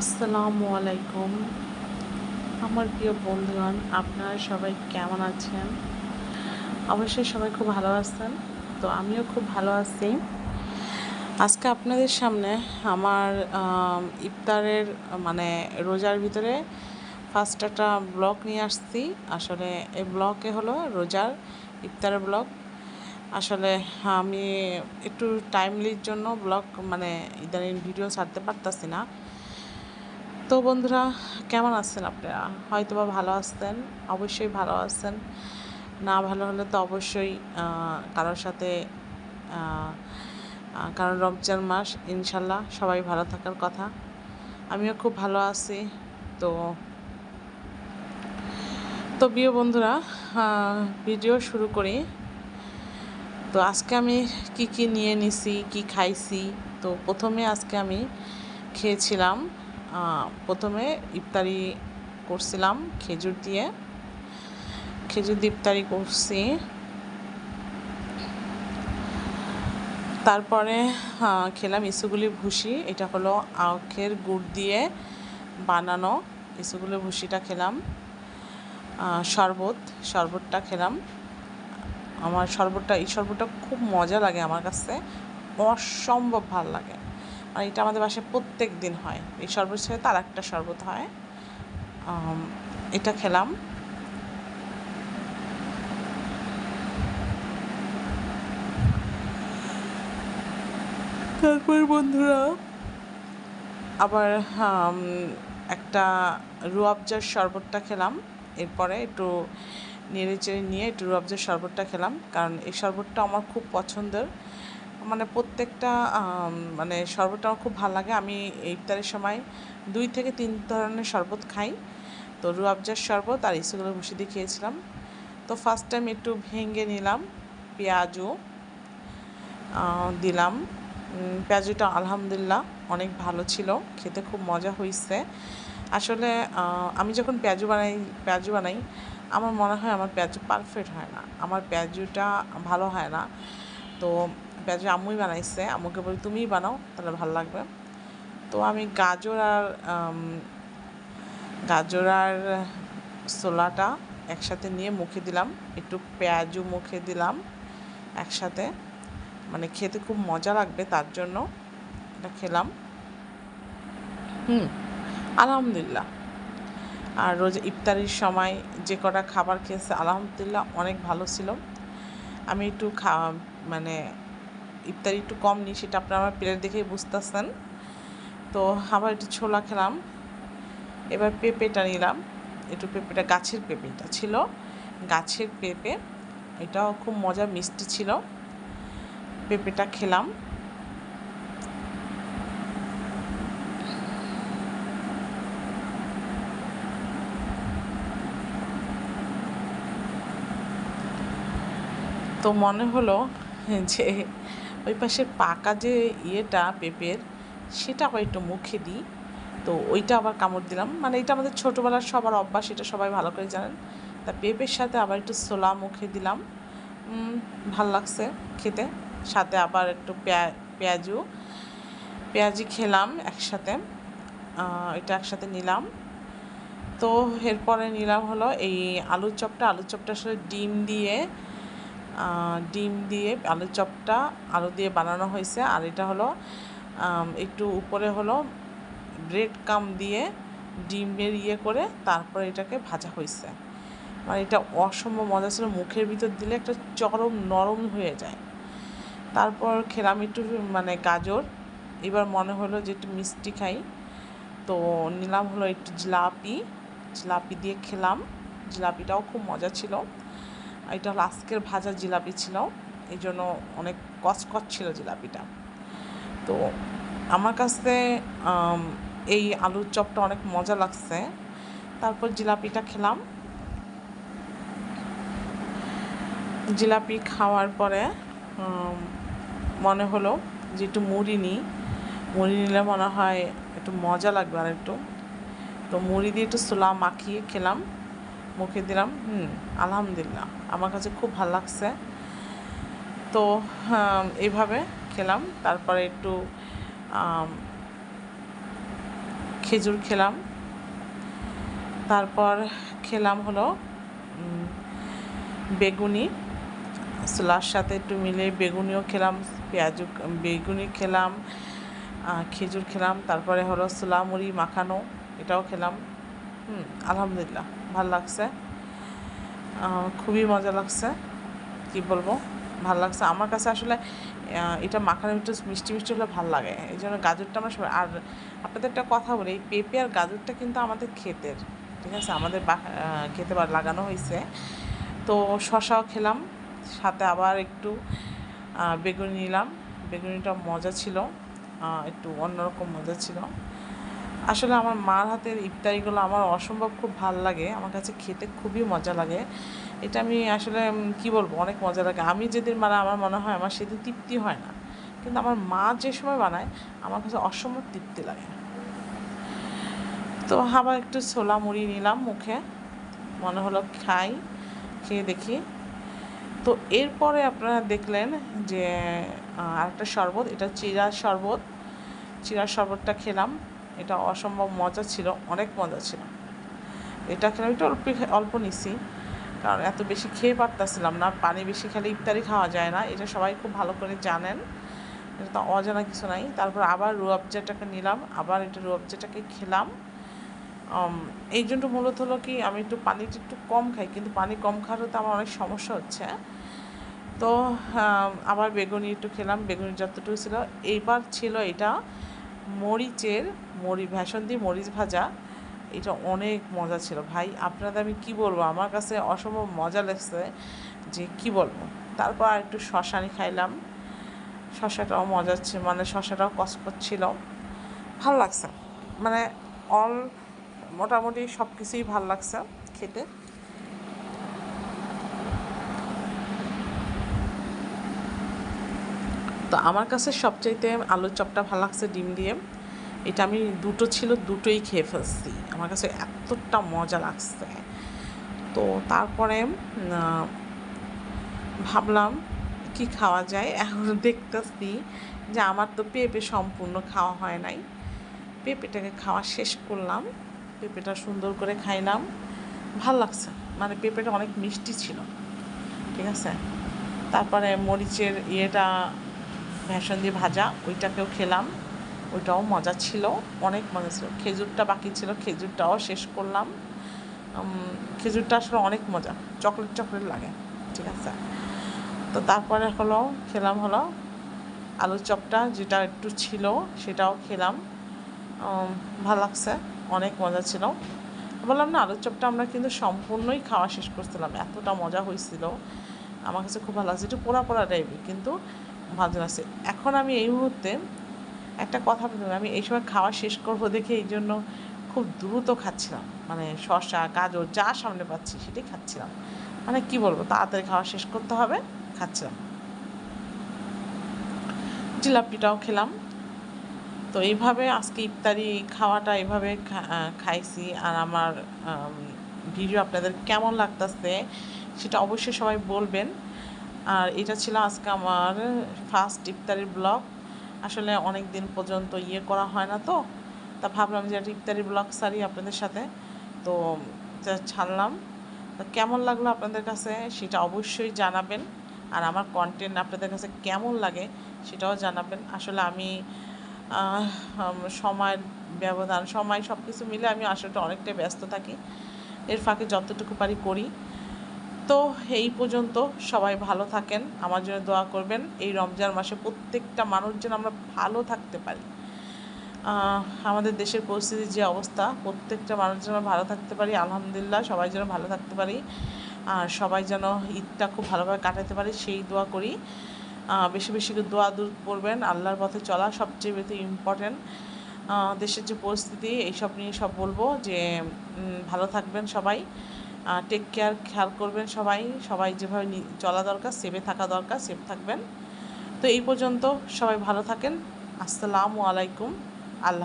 আসসালামু আলাইকুম। আমার প্রিয় বন্ধুগণ, আপনারা সবাই কেমন আছেন? অবশ্যই সবাই খুব ভালো আছেন, তো আমিও খুব ভালো আছি। আজকে আপনাদের সামনে আমার ইফতারের মানে রোজার ভিতরে ফার্স্ট একটা ব্লগ নিয়ে আসছি। আসলে এই ব্লগে হলো রোজার ইফতারের ব্লগ আসলে আমি একটু টাইমলির জন্য ব্লগ মানে ইদানিং ভিডিও ছাড়তে পারতাছি না। তো বন্ধুরা, কেমন আছেন আপনারা? হয়তো বা ভালো আছেন, অবশ্যই ভালো আছেন। না ভালো হলে তো অবশ্যই কারোর সাথে কারণ রমজান মাস, ইনশাল্লাহ সবাই ভালো থাকার কথা। আমিও খুব ভালো আছি। তো তো প্রিয় বন্ধুরা ভিডিও শুরু করি। তো আজকে আমি কি কি নিয়ে নিছি, কি খাইছি? তো প্রথমে আজকে আমি খেয়েছিলাম প্রথমে ইফতারি করছিলাম, খেজুর দিয়ে। খেজুর দিয়ে ইফতারি করছি। তারপরে খেলাম ইসুগুলি ভুসি এটা হলো আখের গুড় দিয়ে বানানো ইসুগুলি ভুসিটা খেলাম। শরবত, শরবতটা খেলাম। আমার শরবতটা, এই শরবতটা খুব মজা লাগে আমার কাছে, অসম্ভব ভালো লাগে। আর এটা আমাদের বাসায় প্রত্যেক দিন হয়। এই শরবত ছেড়ে তার একটা শরবত হয়। এটা খেলাম। তারপর বন্ধুরা, আবার একটা রুয়াবজার শরবতটা খেলাম। এরপরে একটু নেড়ে চেড়ে নিয়ে একটু রুয়াবজার শরবতটা খেলাম। কারণ এই শরবতটা আমার খুব পছন্দের। মানে প্রত্যেকটা মানে শরবতটা আমার খুব ভালো লাগে। আমি ইফতারের সময় দুই থেকে তিন ধরনের শরবত খাই। তো রুয়াবজার শরবত আর ইসুগুলো বসে দিয়ে খেয়েছিলাম। তো ফার্স্ট টাইম একটু ভেঙে নিলাম, পেঁয়াজও দিলাম। পেঁয়াজুটা আলহামদুলিল্লাহ অনেক ভালো ছিল, খেতে খুব মজা হয়েছে আসলে আমি যখন পেঁয়াজু বানাই পেঁয়াজু বানাই, আমার মনে হয় আমার পেঁয়াজু পারফেক্ট হয় না। আমার পেঁয়াজুটা ভালো হয় না। তো পেঁয়াজু আম্মুই বানাইছে। আম্মুকে বলি, তুমিই বানাও, তাহলে ভালো লাগবে। তো আমি গাজর আর গাজর আর ছোলাটা একসাথে নিয়ে মুখে দিলাম। একটু পেঁয়াজু মুখে দিলাম একসাথে। মানে খেতে খুব মজা লাগবে তার জন্য এটা খেলাম। হুম, আলহামদুলিল্লাহ। আর রোজ ইফতারির সময় যে কটা খাবার খেয়েছে, আলহামদুলিল্লাহ অনেক ভালো ছিল। আমি একটু খা মানে ইফতারি একটু কম নিই, সেটা আপনারা আমার প্লেট দেখেই বুঝতেছেন। তো আবার একটু ছোলা খেলাম। এবার পেঁপেটা নিলাম। একটু পেঁপেটা গাছের পেঁপেটা ছিল। গাছের পেঁপে, এটাও খুব মজা, মিষ্টি ছিল। পেঁপেটা খেলাম। তো মনে হলো যে ওই পাশের পাকা যে ইয়েটা, পেঁপের, সেটা একটু মুখে দিই। তো ওইটা আবার কামড় দিলাম। মানে এটা আমাদের ছোটোবেলার সবার অভ্যাস, এটা সবাই ভালো করে জানেন। তা পেঁপের সাথে আবার একটু ছোলা মুখে দিলাম। ভালো লাগছে খেতে। সাথে আবার একটু পেঁয়া, পেঁয়াজু, পেঁয়াজি খেলাম একসাথে। এটা একসাথে নিলাম। তো এরপরে নিলাম হলো এই আলুর চপটা। আলুর চপটা আসলে ডিম দিয়ে ডিম দিয়ে, আলুর চপটা আলু দিয়ে বানানো হয়েছে। আর এটা হলো একটু উপরে হলো ব্রেড কাম দিয়ে ডিমের ইয়ে করে তারপরে এটাকে ভাজা হয়েছে। মানে এটা অসম্ভব মজা ছিল। মুখের ভিতর দিলে একটা চরম নরম হয়ে যায়। তারপর খেলাম একটু মানে গাজর। এবার মনে হলো যে একটু মিষ্টি খাই। তো নিলাম হলো একটু জিলাপি। জিলাপি দিয়ে খেলাম। জিলাপিটাও খুব মজা ছিল। এটা হলো আজকের ভাজা জিলাপি ছিল। এই জন্য অনেক কচকচ ছিল জিলাপিটা। তো আমার কাছে এই আলুর চপটা অনেক মজা লাগছে। তারপর জিলাপিটা খেলাম। জিলাপি খাওয়ার পরে মনে হলো যে একটু মুড়ি নিই। মুড়ি নিলে মনে হয় একটু মজা লাগবে আর একটু তো মুড়ি দিয়ে একটু ছোলা মাখিয়ে খেলাম। মুখে দিলাম, হুম, আলহামদুলিল্লাহ। আমার কাছে খুব ভালো লাগছে। তো এইভাবে খেলাম। তারপরে একটু খেজুর খেলাম। তারপর খেলাম হলো বেগুনি। ছোলার সাথে একটু মিলে বেগুনিও খেলাম, পেঁয়াজু, বেগুনি খেলাম খেজুর খেলাম। তারপরে হলো ছোলা মুড়ি মাখানো, এটাও খেলাম। হুম, আলহামদুলিল্লাহ। ভালো লাগছে। খুবই মজা লাগছে, কি বলব? ভালো লাগছে। আমার কাছে আসলে এটা মাখানো একটু মিষ্টি মিষ্টি হলে ভালো লাগে। এই জন্য গাজরটা আমরা সবাই, আর আপনাদের একটা কথা বলি এই পেঁপে আর গাজরটা কিন্তু আমাদের ক্ষেতের, ঠিক আছে? আমাদের খেতে বা- লাগানো হয়েছে তো শশাও খেলাম, সাথে আবার একটু বেগুনি নিলাম। বেগুনিটা মজা ছিল একটু অন্যরকম মজা ছিল। আসলে আমার মার হাতের ইফতারিগুলো আমার অসম্ভব খুব ভালো লাগে। আমার কাছে খেতে খুবই মজা লাগে। এটা আমি আসলে কি বলব, অনেক মজা লাগে। আমি যেদিন মানে আমার মনে হয় আমার সেদিন তৃপ্তি হয় না। কিন্তু আমার মা যে সময় বানায়, আমার কাছে অসম্ভব তৃপ্তি লাগে। তো আবার একটু ছোলা মুড়ি নিলাম মুখে। মনে হলো খাই, খেয়ে দেখি। তো এরপরে আপনারা দেখলেন যে আরেকটা শরবত, এটা চিরার শরবত। চিরার শরবতটা খেলাম। এটা অসম্ভব মজা ছিল, অনেক মজা ছিল। এটা খেলাম একটু অল্প অল্প নিছি, কারণ এত বেশি খেয়ে পারতাছিলাম না, পানি বেশি খেলে ইফতারি খাওয়া যায় না, এটা সবাই খুব ভালো করে জানেন। এটা তো অজানা কিছু নাই। তারপর আবার রুয়াবজাটাকে নিলাম, আবার এটা রুয়াবজাটাকে খেলাম। এই জন্য মূলত হলো কি, আমি একটু পানিটা একটু কম খাই, কিন্তু পানি কম খাওয়ারও তো আমার অনেক সমস্যা হচ্ছে। তো আবার বেগুনি একটু খেলাম, বেগুনি যতটুকু ছিল, এইবার ছিল এটা মরিচের, মরি ভেষণ দিয়ে মরিচ ভাজা, এটা অনেক মজা ছিল। ভাই, আপনাদের আমি কি বলব? আমার কাছে অসম্ভব মজা লাগছে যে কি বলব? তারপর আর একটু শশানি খাইলাম। শশাটাও মজা ছিল মানে শশাটাও কসকস ছিল। ভালো লাগছে। মানে অল, মোটামুটি সব কিছুই ভালো লাগছে খেতে। তো আমার কাছে সবচাইতে আলুর চপটা ভালো লাগছে ডিম দিয়ে। এটা আমি দুটো ছিল, দুটোই খেয়ে ফেলছি। আমার কাছে এতটা মজা লাগছে। তো তারপরে ভাবলাম কি খাওয়া যায়? এখন দেখতেছি যে আমার তো পেঁপে সম্পূর্ণ খাওয়া হয় নাই। পেঁপেটাকে খাওয়া শেষ করলাম। পেঁপেটা সুন্দর করে খাইলাম। ভালো লাগছে। মানে পেঁপেটা অনেক মিষ্টি ছিল। ঠিক আছে? তারপরে মরিচের ইয়েটা ভেষণ দিয়ে ভাজা, ওইটাকেও খেলাম। ওইটাও মজা ছিল, অনেক মজা ছিল। খেজুরটা বাকি ছিল, খেজুরটাও শেষ করলাম। খেজুরটা আসলে অনেক মজা, চকলেট চকলেট লাগে, ঠিক আছে। তো তারপরে হলো, খেলাম হলো আলুর চপটা, যেটা একটু ছিল, সেটাও খেলাম। ভালো লাগছে, অনেক মজা ছিল। বললাম না, আলুর চপটা আমরা কিন্তু সম্পূর্ণই খাওয়া শেষ করছিলাম, এতটা মজা হয়েছিল। আমার কাছে খুব ভালো লাগছে, একটু পোড়া পোড়া টাইপের কিন্তু ভালো আছে এখন আমি এই মুহূর্তে একটা কথা বলতে আমি এই সময় খাওয়া শেষ করব দেখে এই জন্য খুব দ্রুত খাচ্ছিলাম। মানে শসা, গাজর যা সামনে পাচ্ছি সেটাই খাচ্ছিলাম। মানে কি বলব, তাড়াতাড়ি খাওয়া শেষ করতে হবে, খাচ্ছিলাম। জিলাপিটাও খেলাম। তো এইভাবে আজকে ইফতারি খাওয়াটা এইভাবে খা- খাইছি। আর আমার ভিডিও আপনাদের কেমন লাগতেছে সেটা অবশ্যই সবাই বলবেন। আর এটা ছিল আজকে আমার ফার্স্ট ইফতারির ব্লগ আসলে অনেক দিন পর্যন্ত ইয়ে করা হয় না তো, তা ভাবলাম যে একটা ইফতারি ব্লগ সারি আপনাদের সাথে। তো ছাড়লাম। কেমন লাগল আপনাদের কাছে সেটা অবশ্যই জানাবেন। আর আমার কন্টেন্ট আপনাদের কাছে কেমন লাগে সেটাও জানাবেন। আসলে আমি সময়ের ব্যবধান, সময় সব কিছু মিলে আমি আসলে অনেকটাই ব্যস্ত থাকি। এর ফাঁকে যতটুকু পারি করি। তো এই পর্যন্ত সবাই ভালো থাকেন। আমার জন্য দোয়া করবেন, এই রমজান মাসে প্রত্যেকটা মানুষ যেন আমরা ভালো থাকতে পারি। আমাদের দেশের পরিস্থিতির যে অবস্থা, প্রত্যেকটা মানুষ যেন ভালো থাকতে পারি, আলহামদুলিল্লাহ সবাই যেন ভালো থাকতে পারি। আর সবাই যেন ঈদটা খুব ভালোভাবে কাটাতে পারি, সেই দোয়া করি। বেশি বেশি করে দোয়া দূর করবেন, আল্লাহর পথে চলা সবচেয়ে বেশি ইম্পর্টেন্ট দেশের যে পরিস্থিতি, এইসব নিয়ে সব বলব যে ভালো থাকবেন সবাই। টেক কেয়ার খেয়াল করবেন সবাই। সবাই যেভাবে চলা দরকার সেভে থাকা দরকার সেভ থাকবেন। তো এই পর্যন্ত সবাই ভালো থাকেন। আসসালামু আলাইকুম। আল্লাহ